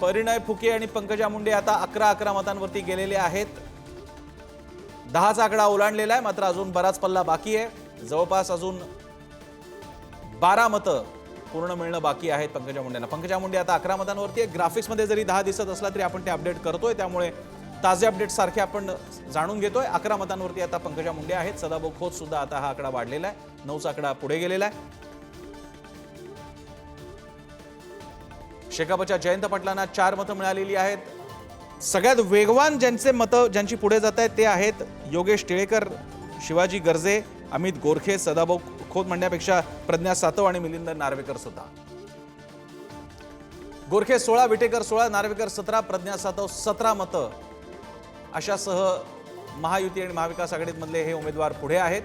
परिणय फुके आणि पंकजा मुंडे आता अकरा अकरा मतांवरती गेलेले आहेत. दहाचा आकडा ओलांडलेला आहे मात्र अजून बराच पल्ला बाकी आहे. जवळपास अजून बारा मतं पूर्ण मिळणं बाकी आहेत पंकजा मुंडेंना पंकजा मुंडे आता अकरा मतांवरती आहे ग्राफिक्समध्ये जरी दहा दिसत असला तरी आपण ते अपडेट करतोय. त्यामुळे ताजे अपडेट सारखे आपण जाणून घेतोय. अकरा मतांवरती आता पंकजा मुंडे आहेत. सदाभाऊ खोत सुद्धा आता हा आकडा वाढलेला आहे. नऊचा आकडा पुढे गेलेला आहे. शेकापच्या जयंत पाटलांना चार मतं मिळालेली आहेत. सगळ्यात वेगवान ज्यांचे मतं ज्यांची पुढे जात आहेत ते आहेत योगेश टिळेकर शिवाजी गर्जे अमित गोरखे सदाभाऊ खोत म्हणण्यापेक्षा प्रज्ञा सातव आणि मिलिंद नार्वेकर सुद्धा. गोरखे सोळा विटेकर सोळा नार्वेकर सतरा प्रज्ञा सातव सतरा मतं. अशासह महायुती आणि महाविकास आघाडीमधले हे उमेदवार पुढे आहेत.